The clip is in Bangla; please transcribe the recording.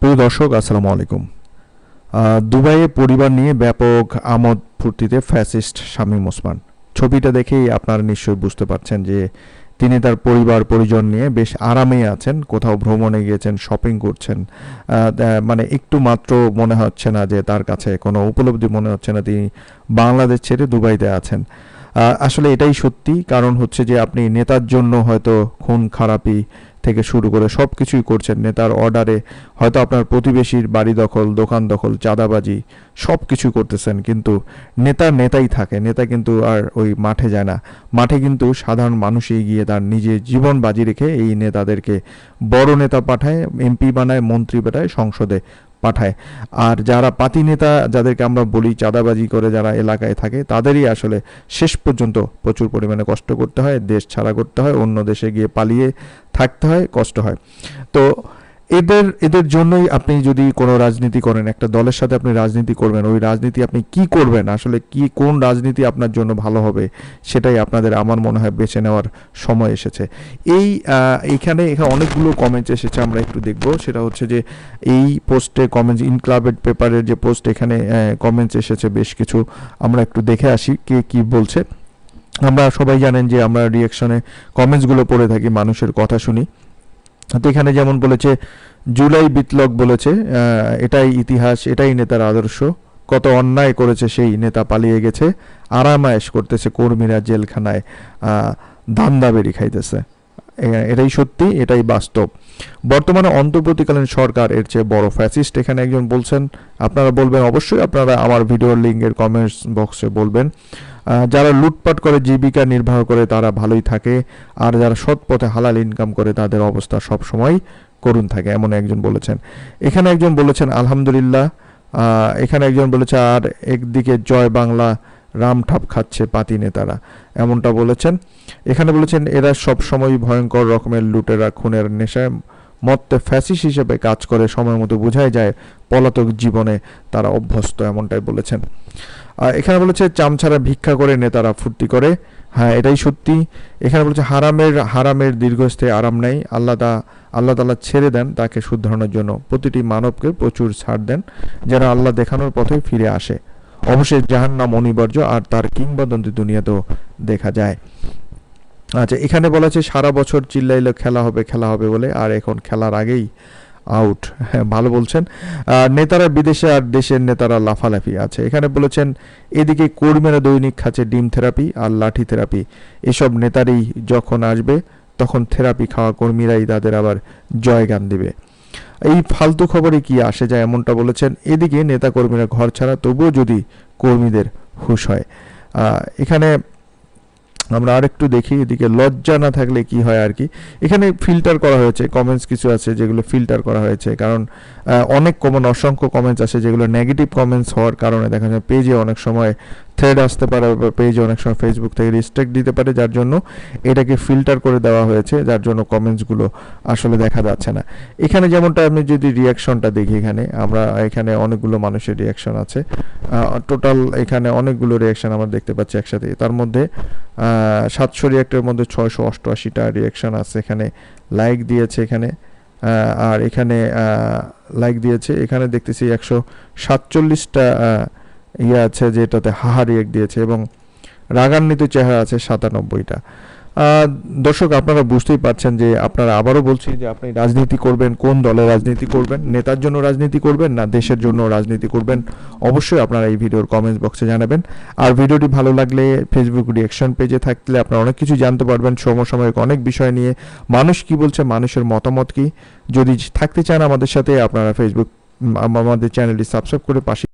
প্রিয় দর্শক, আসসালামু আলাইকুম। দুবাইয়ে পরিবার নিয়ে ব্যাপক আমোদ ফুর্তিতে ফ্যাসিস্ট শামীম ওসমান। ছবিটা দেখেই আপনারা নিশ্চয়ই বুঝতে পারছেন যে তিনি তার পরিবার, পরিজন নিয়ে বেশ আরামেই আছেন, কোথাও ভ্রমণে গিয়েছেন, শপিং করছেন। মানে একটু মাত্র মনে হচ্ছে না যে তার কাছে কোনো উপলব্ধি মনে হচ্ছে না তিনি বাংলাদেশ ছেড়ে দুবাইতে আছেন। আসলে এটাই সত্যি, কারণ হচ্ছে যে আপনি নেতার জন্য হয়তো খুন, খারাপি থেকে শুরু করে সব কিছুই করছেন নেতার অর্ডারে হয়তো আপনার প্রতিবেশীর বাড়ি দখল, দোকান দখল, চাঁদাবাজি সব কিছুই করতেছেন, কিন্তু নেতা নেতাই থাকে। নেতা কিন্তু আর ওই মাঠে যায় না। মাঠে কিন্তু সাধারণ মানুষই গিয়ে তার নিজের জীবন বাজি রেখে এই নেতাদেরকে বড় নেতা পাঠায়, এমপি বানায়, মন্ত্রী পাঠায় সংসদে পাঠায়। আর যারা পাতি নেতা, যাদেরকে আমরা বলি চাঁদাবাজি করে যারা এলাকায় থাকে, তাদেরই আসলে শেষ পর্যন্ত প্রচুর পরিমাণে কষ্ট করতে হয়, দেশ ছাড়া করতে হয়, অন্য দেশে গিয়ে পালিয়ে থাকতে হয়, কষ্ট হয়। তো এদের এদের জন্যই আপনি যদি কোনো রাজনীতি করেন, একটা দলের সাথে আপনি রাজনীতি করবেন, ওই রাজনীতি আপনি কি করবেন? আসলে কি, কোন রাজনীতি আপনার জন্য ভালো হবে? সেটাই আপনাদের আমার মনে হয় বেছে নেওয়ার সময় এসেছে। এই এখানে এখানে অনেকগুলো কমেন্টস এসেছে, আমরা একটু দেখব। সেটা হচ্ছে যে, এই পোস্টে কমেন্টস ইনক্লাবেড পেপারের যে পোস্ট এখানে কমেন্টস এসেছে বেশ কিছু। আমরা একটু দেখে আসি কে কি বলছে। আমরা সবাই জানেন যে আমরা রিয়াকশনে কমেন্টসগুলো পড়ে থাকি, মানুষের কথা শুনি। তো এখানে যেমন বলেছে জুলাই বিপ্লব বলেছে এটাই ইতিহাস এটাই নেতার আদর্শ। কত অন্যায় করেছে সেই নেতা পালিয়ে গেছে আরামায়েশ করতেছে কর্মীরা জেলখানায় আহ, ধান্দাবেরি খাইতেছে। এটাই সত্যি এটাই বাস্তব। বর্তমানে অন্তর্বর্তীকালীন সরকার এর চেয়ে বড় ফ্যাসিস্ট এখানে একজন বলছেন আপনারা বলবেন অবশ্যই আপনারা আমার ভিডিওর লিঙ্কের কমেন্টস বক্সে বলবেন। যারা লুটপাট করে, জীবিকা নির্বাহ করে, তারা ভালোই থাকে। আর যারা সৎ পথে হালাল ইনকাম করে, তাদের অবস্থা সব সময় করুণ থাকে, এমন একজন বলেছেন। এখানে একজন বলেছেন, আলহামদুলিল্লাহ। এখানে একজন বলেছে, আর একদিকে জয় বাংলা রামঠাপ খাচ্ছে পাতি নেতারা। এমনটা বলেছেন। এখানে বলেছেন, এরা সব সময় ভয়ঙ্কর রকমের লুটেরা, খুনের নেশায় মত্তে ফ্যাসিস হিসেবে কাজ করে। সময় মতো বোঝাই যায়, পলাতক জীবনে তারা অভ্যস্ত, এমনটাই বলেছেন। এখানে বলেছে চামছাড়া ভিক্ষা করে, নেতারা ফুর্তি করে। হ্যাঁ এটাই সত্যি। এখানে বলেছে হারামের হারামের দীর্ঘস্থায়ী আরাম নেই। আল্লাহ তা, আল্লাহ তালা ছেড়ে দেন তাকে শুধরানোর জন্য। প্রতিটি মানবকে প্রচুর ছাড় দেন যেন আল্লাহ দেখানোর পথে ফিরে আসে। অবশ্যই জাহান্নাম অনিবার্য আর তার কিংবদন্তি দুনিয়াতেও দেখা যায়। আচ্ছা এখানে বলা আছে, সারা বছর চিল্লাইলে, খেলা হবে খেলা হবে বলে। আর এখন খেলার আগেই আউট হ্যাঁ ভালো বলছেন। নেতারা বিদেশে আর দেশের নেতারা লাফালাফি আছে। এখানে বলেছেন, এদিকে কর্মীরা দৈনিক খাচ্ছে ডিম থেরাপি আর লাঠি থেরাপি। এসব নেতারই যখন আসবে, তখন থেরাপি খাওয়া কর্মীরাই তাদের আবার জয়গান দিবে। এই ফালতু খবরে কি আসে যায় এমনটা বলেছেন, এদিকে নেতা কর্মীরা ঘর ছাড়া তবুও যদি কর্মীদের হুশ হয়। এখানে আমরা আরেকটু দেখি, এদিকে লজ্জা না থাকলে কি হয় আর কি? এখানে ফিল্টার করা হয়েছে কমেন্টস কিছু আছে যেগুলো ফিল্টার করা হয়েছে, কারণ অনেক কমন অসংখ্য কমেন্টস আছে যেগুলো নেগেটিভ কমেন্টস হওয়ার কারণে। দেখা যায় পেজে অনেক সময় থ্রেড আসতে পারে পেজে অনেক সময় ফেসবুক থেকে রিস্ট্রিক্ট দিতে পারে, যার জন্য এটাকে ফিল্টার করে দেওয়া হয়েছে, যার জন্য কমেন্টসগুলো আসলে দেখা যাচ্ছে না। এখানে যেমনটা আমি যদি রিয়াকশনটা দেখি এখানে, আমরা এখানে অনেকগুলো মানুষের রিয়াকশন আছে। টোটাল এখানে অনেকগুলো রিয়াকশন আমরা দেখতে পাচ্ছি একসাথে। তার মধ্যে সাতশো রিয়াক্টের মধ্যে ছয়শো অষ্টআশিটা রিয়াকশন আছে এখানে লাইক দিয়েছে এখানে। আর এখানে লাইক দিয়েছে। এখানে দেখতেছি একশো সাতচল্লিশটা ইয়ে আছে যেটাতে হাহা রিয়েক্ট দিয়েছে এবং রাগান্বিত চেহারা আছে সাতানব্বইটা। দর্শক, আপনারা বুঝতেই পারছেন যে আপনারা আবারও বলছি যে আপনি রাজনীতি করবেন, কোন দলে রাজনীতি করবেন, নেতার জন্য রাজনীতি করবেন না দেশের জন্য রাজনীতি করবেন, অবশ্যই আপনারা এই ভিডিওর কমেন্টস বক্সে জানাবেন। আর ভিডিওটি ভালো লাগলে ফেসবুক রিয়াকশন পেজে থাকলে আপনারা অনেক কিছু জানতে পারবেন, সমসাময়িক অনেক বিষয় নিয়ে। মানুষ কি বলছে, মানুষের মতামত কি? যদি থাকতে চান আমাদের সাথে, আপনারা ফেসবুক আমাদের চ্যানেলটি সাবস্ক্রাইব করে পাশে